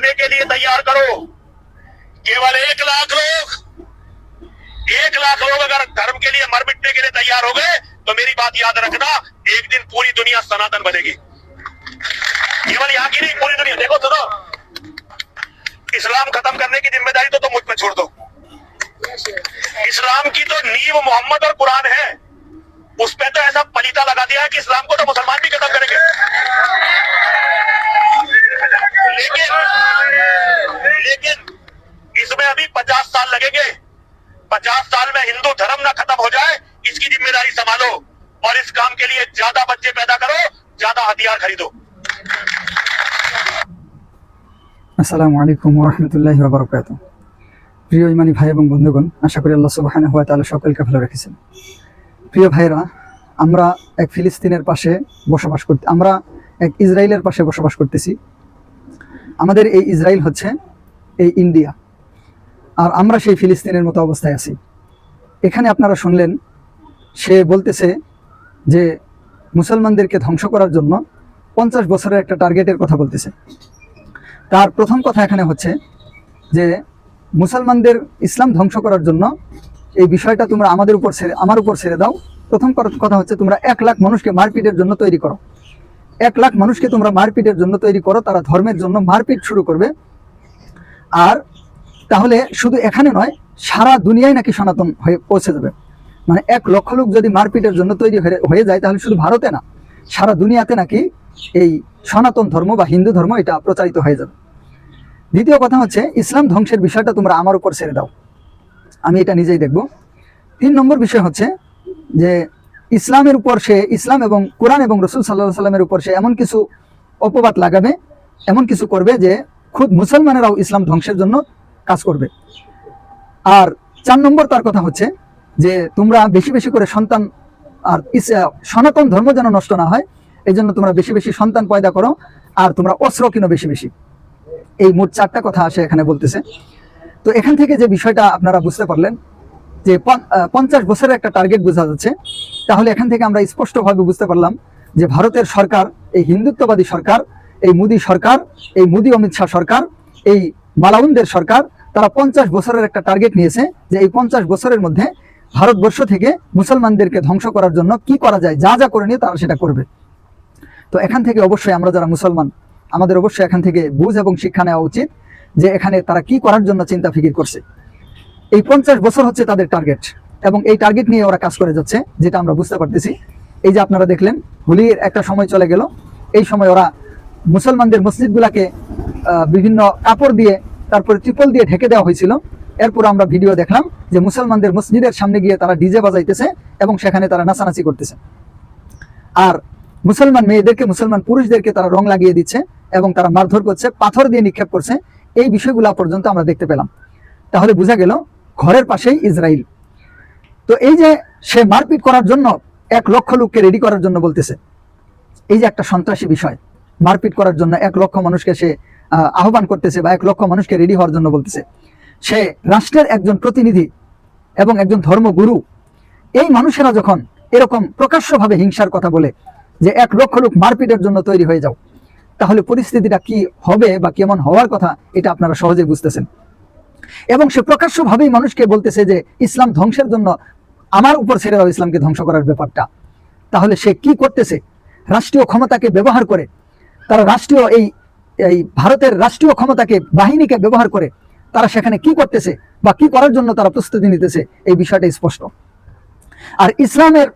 मिटने के लिए तैयार करो। केवल एक लाख लोग, एक लाख लोग अगर धर्म के लिए मर मिटने के लिए तैयार हो गए तो मेरी बात याद रखना, एक दिन पूरी दुनिया सनातन बनेगी। केवल यहाँ की नहीं, पूरी दुनिया। देखो, सुनो। इस्लाम खत्म करने की ज़िम्मेदारी तो तुम मुझ पे छोड़ दो। इस्लाम की तो नींव मोहम्मद और कुरान है। उस पर तो ऐसा पलीता लगा दिया है कि इस्लाम को तो मुसलमान भी खत्म करेंगे लेकिन लेकिन इसमें अभी पचास साल लगेंगे पचास साल में हिंदू धर्म ना खत्म हो जाए इसकी जिम्मेदारी संभालो और इस काम के लिए ज्यादा बच्चे पैदा करो ज्यादा हथियार खरीदो আসসালামু আলাইকুম রহমতুল্লাহ বাবরকাত প্রিয় ইমানি ভাই এবং বন্ধুগণ আশা করি আল্লাহ সুবাহান হুয়া তাআলা সকলকে ভালো রেখেছেন প্রিয় ভাইরা আমরা এক ফিলিস্তিনের পাশে বসবাস করতে আমরা এক ইসরায়েলের পাশে বসবাস করতেছি আমাদের এই ইসরায়েল হচ্ছে এই ইন্ডিয়া। আর আমরা সেই ফিলিস্তিনের মতো অবস্থায় আছি। এখানে আপনারা শুনলেন, সে বলতেছে যে মুসলমানদেরকে ধ্বংস করার জন্য পঞ্চাশ বছরের একটা টার্গেটের কথা বলতেছে। তার প্রথম কথা এখানে হচ্ছে যে মুসলমানদের ইসলাম ধ্বংস করার জন্য এই বিষয়টা তোমরা আমাদের উপর ছেড়ে, আমার উপর ছেড়ে দাও। প্রথম কথা হচ্ছে তোমরা এক লাখ মানুষকে মারপিটের জন্য তৈরি করো। এক লাখ মানুষকে তোমরা মারপিটের জন্য তৈরি করো, তারা ধর্মের জন্য মারপিট শুরু করবে। আর তাহলে শুধু এখানে নয়, সারা দুনিয়ায় নাকি সনাতন হয়ে পৌঁছে যাবে। মানে এক লক্ষ লোক যদি মারপিটের জন্য তৈরি হয়ে- যায়, তাহলে শুধু ভারতে না, সারা দুনিয়াতে নাকি এই সনাতন ধর্ম বা হিন্দু ধর্ম এটা প্রচারিত হয়ে যাবে। দ্বিতীয় কথা হচ্ছে, ইসলাম ধ্বংসের বিষয়টা তোমরা আমার উপর ছেড়ে দাও। আমি এটা নিজেই দেখব। তিন নম্বর বিষয় হচ্ছে যে, ইসলামের উপর সে, ইসলাম এবং কোরআন এবং রসুল সাল্লাহ সাল্লামের উপর সে এমন কিছু অপবাদ লাগাবে, এমন কিছু করবে যে খুদ মুসলমানেরাও ইসলাম ধ্বংসের জন্য কাজ করবে। আর চার নম্বর তার কথা হচ্ছে যে, তোমরা বেশি বেশি করে সন্তান আর সনাতন ধর্ম যেন নষ্ট না হয় এই জন্য তোমরা বেশি বেশি সন্তান পয়দা করো আর তোমরা অস্ত্র কিনো বেশি বেশি। এই মোট চারটা কথা আসে এখানে বলতেছে। তো এখান থেকে যে বিষয়টা আপনারা বুঝতে পারলেন যে পঞ্চাশ বছরের একটা টার্গেট বোঝা যাচ্ছে। তাহলে এখান থেকে আমরা স্পষ্টভাবে বুঝতে পারলাম যে, ভারতের সরকার, এই হিন্দুত্ববাদী সরকার এই মোদী সরকার, এই মোদী অমিত শাহ সরকার, এই মালাউনদের সরকার, তারা পঞ্চাশ বছরের একটা টার্গেট নিয়েছে যে এই পঞ্চাশ বছরের মধ্যে ভারতবর্ষ থেকে মুসলমানদেরকে ধ্বংস করার জন্য কি করা যায়, যা যা করে নিয়ে তারা সেটা করবে। তো এখান থেকে অবশ্যই আমরা যারা মুসলমান, আমাদের অবশ্যই এখান থেকে বুঝ এবং শিক্ষা নেওয়া উচিত যে এখানে তারা কি করার জন্য চিন্তা ফিকির করছে। এই পঞ্চাশ বছর হচ্ছে তাদের টার্গেট এবং এই টার্গেট নিয়ে ওরা কাজ করে যাচ্ছে, যেটা আমরা বুঝতে পারতেছি। এই যে আপনারা দেখলেন, হোলির একটা সময় চলে গেল। এই সময় ওরা মুসলমানদের মসজিদগুলাকে বিভিন্ন কাপড় দিয়ে, তারপরে ত্রিপল দিয়ে ঢেকে দেওয়া হয়েছিল। এরপর আমরা ভিডিও দেখলাম যে মুসলমানদের মসজিদের সামনে গিয়ে তারা ডিজে বাজাইতেছে এবং সেখানে তারা নাচানাচি করতেছে। আর মুসলমান মেয়েদেরকে, মুসলমান পুরুষদেরকে তারা রং লাগিয়ে দিচ্ছে এবং তারা মারধর করছে, পাথর দিয়ে নিক্ষেপ করছে। এই বিষয়গুলো পর্যন্ত আমরা দেখতে পেলাম। তাহলে বোঝা গেল ঘরের পাশেই ইসরায়েল তো এই যে সে মারপিট করার জন্য এক লক্ষ লোককে রেডি করার জন্য বলতেছে, এই যে একটা সন্ত্রাসী বিষয়। মারপিট করার জন্য এক লক্ষ মানুষকে সে আহ্বান করতেছে বা এক লক্ষ মানুষকে রেডি হওয়ার জন্য বলতেছে। সে রাষ্ট্রের একজন প্রতিনিধি এবং একজন ধর্মগুরু, এই মানুষেরা যখন এরকম প্রকাশ্যভাবে হিংসার কথা বলে যে এক লক্ষ লোক মারপিটের জন্য তৈরি হয়ে যাও, তাহলে পরিস্থিতিটা কি হবে বা কেমন হওয়ার কথা এটা আপনারা সহজে বুঝতেছেন। এবং সে প্রকাশ্যভাবেই মানুষকে বলতেছে যে ইসলাম ধ্বংসের জন্য আমার উপর ছেড়ে দাও ইসলামকে ধ্বংস করার ব্যাপারটা। তাহলে সে কি করতেছে? রাষ্ট্রীয় ক্ষমতাকে ব্যবহার করে তারা রাষ্ট্রীয় এই এই ভারতের রাষ্ট্রীয় ক্ষমতাকে, বাহিনীকে ব্যবহার করে তারা সেখানে কি করতেছে বা কি করার জন্য তারা প্রস্তুতি নিতেছে, এই বিষয়টা স্পষ্ট। আর ইসলামের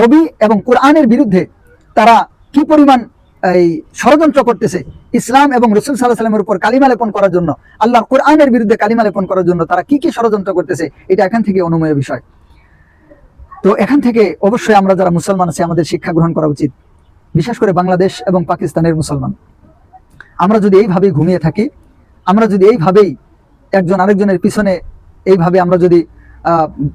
নবী এবং কোরআনের বিরুদ্ধে তারা কি পরিমাণ, এই ষড়যন্ত্র করতেছে, ইসলাম এবং রসুল সাল্লাহ সাল্লামের উপর কালিমা লেপন করার জন্য, আল্লাহর কোরআনের বিরুদ্ধে কালিমা লেপন করার জন্য তারা কি কি ষড়যন্ত্র করতেছে, এটা এখান থেকে অনুময় বিষয়। তো এখান থেকে অবশ্যই আমরা যারা মুসলমান আছি, আমাদের শিক্ষা গ্রহণ করা উচিত। বিশেষ করে বাংলাদেশ এবং পাকিস্তানের মুসলমান। আমরা যদি এইভাবেই ঘুমিয়ে থাকি, আমরা যদি এইভাবেই একজন আরেকজনের পিছনে এইভাবে আমরা যদি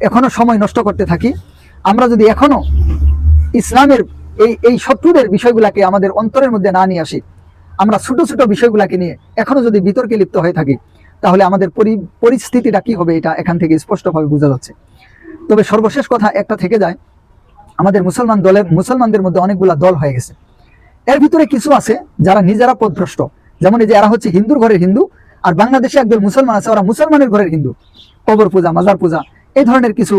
এখনও সময় নষ্ট করতে থাকি, আমরা যদি এখনও ইসলামের এই এই শত্রুদের বিষয়গুলাকে আমাদের অন্তরের মধ্যে না নিয়ে আসি, আমরা ছোট ছোট বিষয়গুলাকে নিয়ে এখনও যদি বিতর্কে লিপ্ত হয়ে থাকি, তাহলে আমাদের পরি- পরিস্থিতিটা কি হবে এটা এখান থেকে স্পষ্টভাবে বোঝা যাচ্ছে। তবে সর্বশেষ কথা একটা থেকে যায় আমাদের মুসলমান দলের মুসলমানদের মধ্যে অনেকগুলা দল হয়ে গেছে। এর ভিতরে কিছু আছে যারা নিজেরা পদভ্রষ্ট যেমন এই যে এরা হচ্ছে হিন্দুর ঘরের হিন্দু, আর বাংলাদেশে একদল মুসলমান আছে, ওরা মুসলমানের ঘরের হিন্দু। কবর পূজা, মাজার পূজা, এই ধরনের কিছু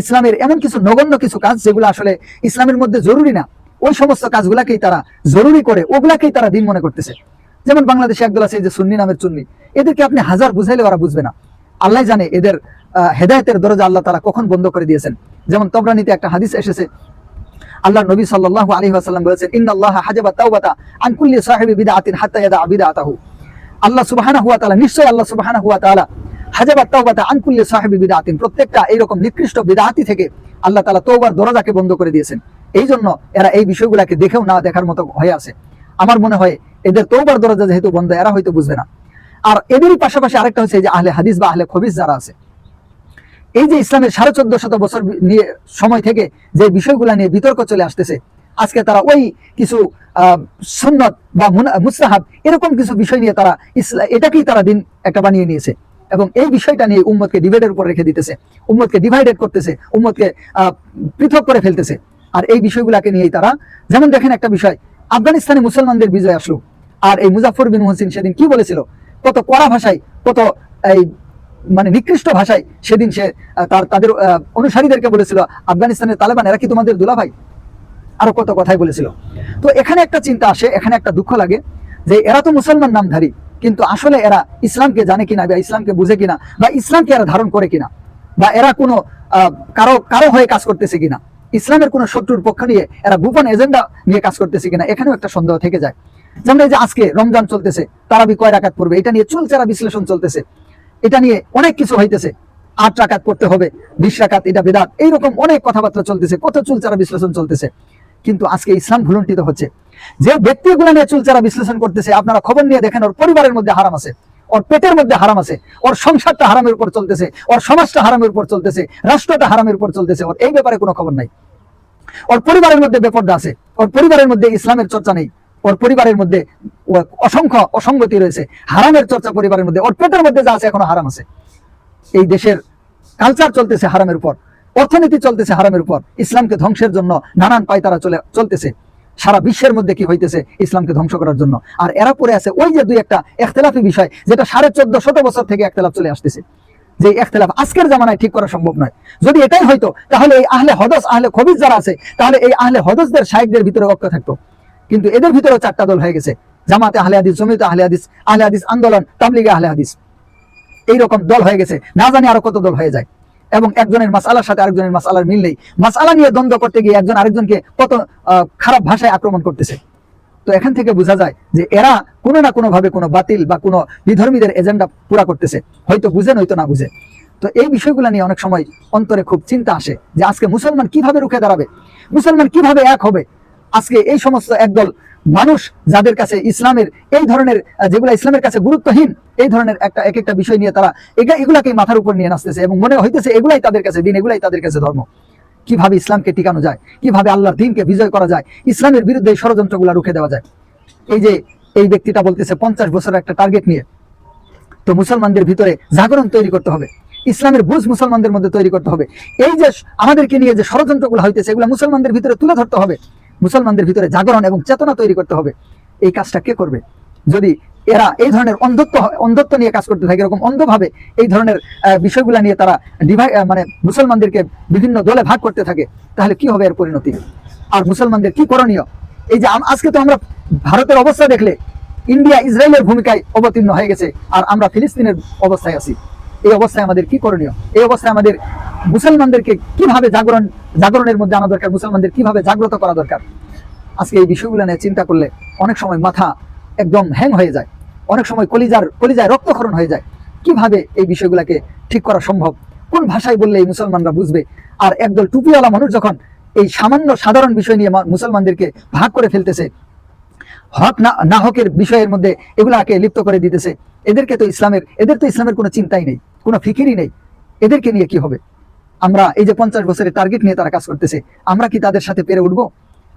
ইসলামের এমন কিছু নগণ্য কিছু কাজ যেগুলো আসলে ইসলামের মধ্যে জরুরি না। ওই সমস্ত কাজগুলাকেই তারা জরুরি করে, ওগুলাকেই তারা দিন মনে করতেছে। যেমন বাংলাদেশে একদল আছে এই যে সুন্নি নামের চুন্নি। এদেরকে আপনি হাজার বুঝাইলে ওরা বুঝবে না। আল্লাহ জানে এদের হেদায়েতের দরজা আল্লাহ তারা কখন বন্ধ করে দিয়েছেন। যেমন তবরানিতে একটা হাদিস এসেছে। আল্লাহ নবী সাল্লাল্লাহু আলাইহি ওয়াসাল্লাম বলেছেন তাওবাতা আন কুল্লি সাহিবি বিদআতিন হাত্তা ইয়াদা বিদআতাহু। আল্লাহ সুবহানাহু ওয়া তাআলা নিশ্চয়ই আল্লাহ সুবহানাহু ওয়া তাআলা হাজাবা তাওবাতা আন কুল্লি সাহিবি বিদআতিন, প্রত্যেকটা এইরকম নিকৃষ্ট বিদআতি থেকে আল্লাহ তাআলা তওবার দরজাকে বন্ধ করে দিয়েছেন। এই জন্য এরা এই বিষয়গুলোকে দেখেও না দেখার মতো হয়ে আছে। আমার মনে হয় এদের তওবার দরজা যেহেতু বন্ধ, এরা হয়তো বুঝবে না। আর এদেরই পাশাপাশি আরেকটা হচ্ছে যে আহলে হাদিস বা আহলে খবিস যারা আছে। এই যে ইসলামের সাড়ে চোদ্দ শত বছর নিয়ে সময় থেকে যে বিষয়গুলো নিয়ে বিতর্ক চলে আসতেছে আজকে তারা ওই কিছু আহ, সুন্নত বা মুস্তাহাব এরকম কিছু বিষয় নিয়ে তারা ইসলা এটাকেই তারা দিন একটা বানিয়ে নিয়েছে। এবং এই বিষয়টা নিয়ে উম্মতকে ডিভাইডের উপর রেখে দিতেছে উম্মতকে ডিভাইডেড করতেছে উম্মতকে আহ, পৃথক করে ফেলতেছে। আর এই বিষয়গুলোকে নিয়েই তারা যেমন দেখেন একটা বিষয় আফগানিস্তানে মুসলমানদের বিজয় আসলো। আর এই মুজাফর বিন মোহসিন সেদিন কি বলেছিল? কত কড়া ভাষায়, কত এই মানে নিকৃষ্ট ভাষায় সেদিন সে তার, তাদের অনুসারীদেরকে বলেছিল, আফগানিস্তানের তালেবান, এরা কি তোমাদের দুলাভাই? আরও কত কথাই বলেছিল। তো এখানে একটা চিন্তা আসে, এখানে একটা দুঃখ লাগে যে এরা তো মুসলমান নামধারী, কিন্তু আসলে এরা ইসলামকে জানে কিনা বা ইসলামকে বুঝে কিনা বা ইসলামকে এরা ধারণ করে কিনা বা এরা কোনো কারও কারও হয়ে কাজ করতেছে কিনা। ইসলামের কোনো শত্রুর পক্ষ নিয়ে এরা গোপন এজেন্ডা নিয়ে কাজ করতেছে কিনা, এখানেও একটা সন্দেহ থেকে যায়। যেমন এই যে আজকে রমজান চলতেছে তারাবি কয় রাকাত পড়বে? এটা নিয়ে চুলচারা বিশ্লেষণ চলতেছে। এটা নিয়ে অনেক কিছু হইতেছে। আট রাকাত পড়তে হবে, বিশ রাকাত, এটা বেদাত। এইরকম অনেক কথাবার্তা চলতেছে, কত চুলচারা বিশ্লেষণ চলতেছে। কিন্তু আজকে ইসলাম ভুলুন্ঠিত হচ্ছে। যে ব্যক্তিগুলো নিয়ে চুলচারা বিশ্লেষণ করতেছে, আপনারা খবর নিয়ে দেখেন, ওর পরিবারের মধ্যে হারাম আছে, ওর পেটের মধ্যে হারাম আছে, ওর সংসারটা হারামের উপর চলতেছে, ওর সমাজটা হারামের উপর চলতেছে, রাষ্ট্রটা হারামের উপর চলতেছে, ওর এই ব্যাপারে কোনো খবর নাই। ওর পরিবারের মধ্যে বেপর্দা আছে, ওর পরিবারের মধ্যে ইসলামের চর্চা নেই। ওর পরিবারের মধ্যে অসংখ্য অসঙ্গতি রয়েছে। হারামের চর্চা পরিবারের মধ্যে। ওর পেটের মধ্যে যা আছে এখনও হারাম আছে। এই দেশের কালচার চলতেছে হারামের উপর। অর্থনীতি চলতেছে হারামের উপর। ইসলামকে ধ্বংসের জন্য নানান পায়তারা চলে, চলতেছে। সারা বিশ্বের মধ্যে কি হইতেছে? ইসলামকে ধ্বংস করার জন্য। আর এরা পরে আছে ওই যে দুই একটা এখতলাফি বিষয়, যেটা সাড়ে চোদ্দ শত বছর থেকে একতলাফ চলে আসতেছে। যে এখতলাফ আজকের জামানায় ঠিক করা সম্ভব নয়। যদি এটাই হয়তো তাহলে এই আহলে হদস, আহলে খবিজ যারা আছে, তাহলে এই আহলে হদসদের শাহেকদের ভিতরে ঐক্য থাকতো। কিন্তু এদের ভিতরেও চারটা দল হয়ে গেছে। জামাতে আহলে হাদিস জমিতে আহলে হাদিস আহলে হাদিস আন্দোলন, তাবলিগে আহলে হাদিস। এইরকম দল হয়ে গেছে। না জানি আরও কত দল হয়ে যায়। এবং একজনের মাসালার সাথে আরেকজনের মাসালার মিল নেই। মাসালা নিয়ে দ্বন্দ্ব করতে গিয়ে একজন আরেকজনকে কত খারাপ ভাষায় আক্রমণ করতেছে। তো এখান থেকে বোঝা যায় যে এরা কোনো না কোনো ভাবে কোনো বাতিল বা কোনো বিধর্মীদের এজেন্ডা পুরা করতেছে। হয়তো বুঝে নয়তো না বুঝে তো এই বিষয়গুলো নিয়ে অনেক সময় অন্তরে খুব চিন্তা আসে যে আজকে মুসলমান কীভাবে রুখে দাঁড়াবে? মুসলমান কীভাবে এক হবে? আজকে এই সমস্ত একদল মানুষ যাদের কাছে ইসলামের, এই ধরনের যেগুলো ইসলামের কাছে গুরুত্বহীন, এই ধরনের একটা, এক একটা বিষয় নিয়ে তারা এগা- এগুলাকে মাথার উপর নিয়ে নাচতেছে এবং মনে হইতেছে এগুলাই তাদের কাছে দিন, এগুলাই তাদের কাছে ধর্ম। কীভাবে ইসলামকে টিকানো যায়? কীভাবে আল্লাহর দিনকে বিজয় করা যায়? ইসলামের বিরুদ্ধে এই ষড়যন্ত্রগুলো রুখে দেওয়া যায়। এই যে, এই ব্যক্তিটা বলতেছে পঞ্চাশ বছরের একটা টার্গেট নিয়ে, তো মুসলমানদের ভিতরে জাগরণ তৈরি করতে হবে। ইসলামের বুঝ মুসলমানদের মধ্যে তৈরি করতে হবে। এই যে আমাদেরকে নিয়ে যে ষড়যন্ত্রগুলো হইতেছে, এগুলো মুসলমানদের ভিতরে তুলে ধরতে হবে। মুসলমানদের ভিতরে জাগরণ এবং চেতনা তৈরি করতে হবে। এই কাজটা কে করবে? যদি এরা এই ধরনের অন্ধত্ব অন্ধত্ব নিয়ে কাজ করতে থাকে, এরকম অন্ধভাবে এই ধরনের বিষয়গুলো নিয়ে তারা ডিভাই মানে মুসলমানদেরকে বিভিন্ন দলে ভাগ করতে থাকে, তাহলে কি হবে এর পরিণতি? আর মুসলমানদের কি করণীয়? এই যে আজকে তো আমরা ভারতের অবস্থা দেখলে, ইন্ডিয়া ইসরায়েলের ভূমিকায় অবতীর্ণ হয়ে গেছে, আর আমরা ফিলিস্তিনের অবস্থায় আছি। এই অবস্থায় আমাদের কি করণীয়? এই অবস্থায় আমাদের মুসলমানদেরকে কীভাবে জাগরণ, জাগরণের মধ্যে আনা দরকার? মুসলমানদের কীভাবে জাগ্রত করা দরকার? আজকে এই বিষয়গুলো নিয়ে চিন্তা করলে অনেক সময় মাথা একদম হ্যাং হয়ে যায়। অনেক সময় কলিজার, কলিজায় রক্তক্ষরণ হয়ে যায়। কীভাবে এই বিষয়গুলোকে ঠিক করা সম্ভব? কোন ভাষায় বললে এই মুসলমানরা বুঝবে? আর একদল টুপিওয়ালা মানুষ যখন এই সামান্য সাধারণ বিষয় নিয়ে মুসলমানদেরকে ভাগ করে ফেলতেছে, হক না না হকের বিষয়ের মধ্যে এগুলাকে লিপ্ত করে দিতেছে, এদেরকে তো ইসলামের, এদের তো ইসলামের কোনো চিন্তাই নেই। কোনো ফিকিরই নেই। এদেরকে নিয়ে কি হবে? আমরা এই যে পঞ্চাশ বছরের টার্গেট নিয়ে তারা কাজ করতেছে, আমরা কি তাদের সাথে পেরে উঠবো?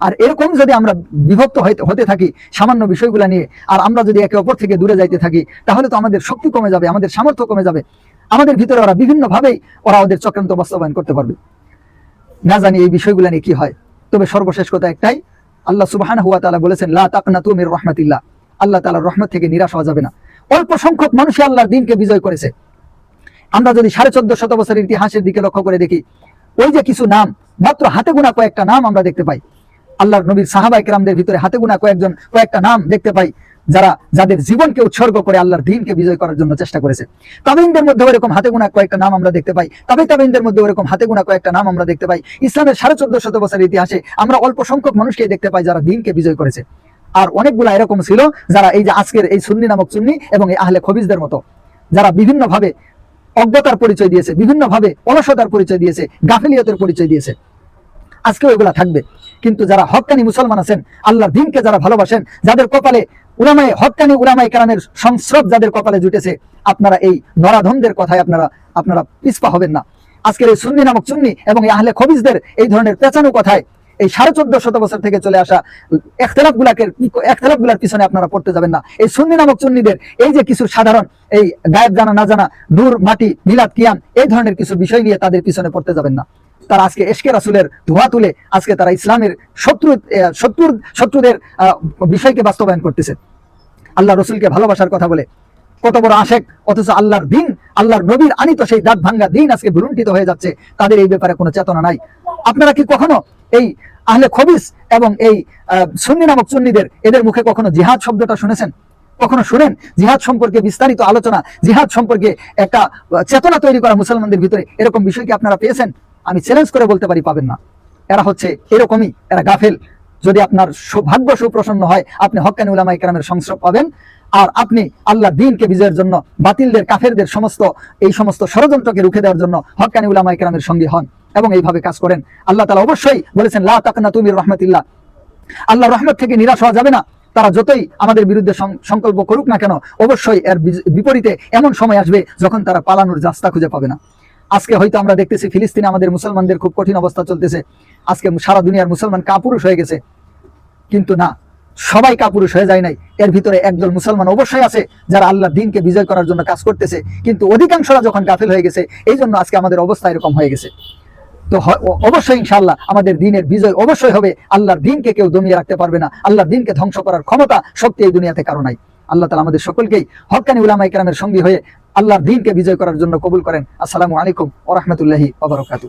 আর এরকম যদি আমরা বিভক্ত হতে থাকি সামান্য বিষয়গুলো নিয়ে, আর আমরা যদি একে অপর থেকে দূরে যাইতে থাকি, তাহলে তো আমাদের শক্তি কমে যাবে, আমাদের সামর্থ্য কমে যাবে। আমাদের ভিতরে ওরা বিভিন্ন ভাবেই ওরা ওদের চক্রান্ত বাস্তবায়ন করতে পারবে। না জানি এই বিষয়গুলো নিয়ে কি হয়, তবে সর্বশেষ কথা একটাই, আল্লাহ সুবহানাহু হুয়া তালা বলেছেন, লা তাকনাতু মির রাহমাতিল্লাহ। আল্লাহ তাআলার রহমত থেকে নিরাশ হওয়া যাবে না। অল্প সংখ্যক মানুষই আল্লাহর দিনকে বিজয় করেছে। আমরা যদি সাড়ে চোদ্দ শত বছরের ইতিহাসের দিকে লক্ষ্য করে দেখি, ওই যে কিছু নাম, মাত্র হাতে গোনা কয়েকটা নাম আমরা দেখতে পাই। আল্লাহর নবীর সাহাবাই কেরামদের ভিতরে হাতে গোনা কয়েকজন, কয়েকটা নাম দেখতে পাই, যারা, যাদের জীবনকে উৎসর্গ করে আল্লাহর দিনকে বিজয় করার জন্য চেষ্টা করেছে। তাবেইনদের মধ্যে এরকম হাতে গোনা কয়েকটা নাম আমরা দেখতে পাই। তবে তাবেইনদের মধ্যে এরকম হাতে গোনা কয়েকটা নাম আমরা দেখতে পাই। ইসলামের সাড়ে চোদ্দ শত বছরের ইতিহাসে আমরা অল্প সংখ্যক মানুষকে দেখতে পাই যারা দিনকে বিজয় করেছে। আর অনেকগুলা এরকম ছিল যারা এই যে আজকের এই সুন্নি নামক সুন্নি এবং এই আহলে খবিজদের মতো, যারা বিভিন্ন ভাবে অজ্ঞতার পরিচয় দিয়েছে বিভিন্ন ভাবে অলসতার পরিচয় দিয়েছে, গাফিলিয়তের পরিচয় দিয়েছে। আজকেও এগুলা থাকবে। কিন্তু যারা হক্কানি মুসলমান আছেন, আল্লাহর দিনকে যারা ভালোবাসেন, যাদের কপালে উলামায়, হকানি উলামাই কারামের সংস্রব যাদের কপালে জুটেছে, আপনারা এই নরাধমদের কথায় আপনারা আপনারা পিছপা হবেন না। আজকের এই সুন্নি নামক সুন্নি এবং এই আহলে খবিজদের এই ধরনের পেঁচানো কথায় এই সাড়ে চোদ্দ শত বছর থেকে চলে আসা একতলাপ গুলাকে একতলাপগুলার পিছনে আপনারা পড়তে যাবেন না। এই সুন্নি নামক সুন্নিদের এই যে কিছু সাধারণ, এই গায়েব জানা, না জানা, নূর, মাটি, মিলাদ, কিয়াম, এই ধরনের কিছু বিষয় নিয়ে তাদের পিছনে পড়তে যাবেন না। তারা আজকে এশকে রাসুলের ধোয়া তুলে আজকে তারা ইসলামের শত্রু শত্রুর, শত্রুদের বিষয়কে বাস্তবায়ন করতেছে। আল্লাহ রসুলকে ভালোবাসার কথা বলে, কত বড় আশেক, অথচ আল্লাহর দিন আল্লাহর নবীর আনিত সেই দাঁত ভাঙ্গা দিন আজকে ভুলুণ্ঠিত হয়ে যাচ্ছে। তাদের এই ব্যাপারে কোনো চেতনা নাই। আপনারা কি কখনো এই আহলে খবিস এবং এই সুন্নি নামক সুন্নিদের, এদের মুখে কখনো জিহাদ শব্দটা শুনেছেন? কখনো শুনেন? জিহাদ সম্পর্কে বিস্তারিত আলোচনা, জিহাদ সম্পর্কে একটা চেতনা তৈরি করা মুসলমানদের ভিতরে, এরকম বিষয় কি আপনারা পেয়েছেন? আমি চ্যালেঞ্জ করে বলতে পারি, পাবেন না। এরা হচ্ছে এরকমই, এরা গাফেল। যদি আপনার সৌভাগ্য সুপ্রসন্ন হয়, আপনি হক্কানি উলামা কেরামের সংস্রব পাবেন। আর আপনি আল্লাহ দিনকে বিজয়ের জন্য, বাতিলদের, কাফেরদের সমস্ত, এই সমস্ত ষড়যন্ত্রকে রুখে দেওয়ার জন্য হক্কানি উলামাই কেরামের সঙ্গী হন এবং এইভাবে কাজ করেন। আল্লাহ তালা অবশ্যই বলেছেন, লা তাকনা তুমি রহমতিল্লাহ। আল্লাহ রহমত থেকে নিরাশ হওয়া যাবে না। তারা যতই আমাদের বিরুদ্ধে সংকল্প করুক না কেন, অবশ্যই এর বিপরীতে এমন সময় আসবে যখন তারা পালানোর রাস্তা খুঁজে পাবে না। আজকে হয়তো আমরা দেখতেছি, ফিলিস্তিনে আমাদের মুসলমানদের খুব কঠিন অবস্থা চলতেছে। আজকে সারা দুনিয়ার মুসলমান কাপুরুষ হয়ে গেছে। কিন্তু না সবাই কাপুরুষ হয়ে যায় নাই। এর ভিতরে একদল মুসলমান অবশ্যই আছে, যারা আল্লাহ দিনকে বিজয় করার জন্য কাজ করতেছে। কিন্তু অধিকাংশরা যখন গাফিল হয়ে গেছে, এই জন্য আজকে আমাদের অবস্থা এরকম হয়ে গেছে। তো অবশ্যই ইনশাআল্লাহ আমাদের দিনের বিজয় অবশ্যই হবে। আল্লাহর দিনকে কেউ দমিয়ে রাখতে পারবে না। আল্লাহর দিনকে ধ্বংস করার ক্ষমতা শক্তি এই দুনিয়াতে কারও নাই। আল্লাহ তালা আমাদের সকলকেই হকানি উলামাই কেরামের সঙ্গী হয়ে আল্লাহর দিনকে বিজয় করার জন্য কবুল করেন। আসসালামু আলাইকুম ওরহমতুল্লাহি ওবরকাতু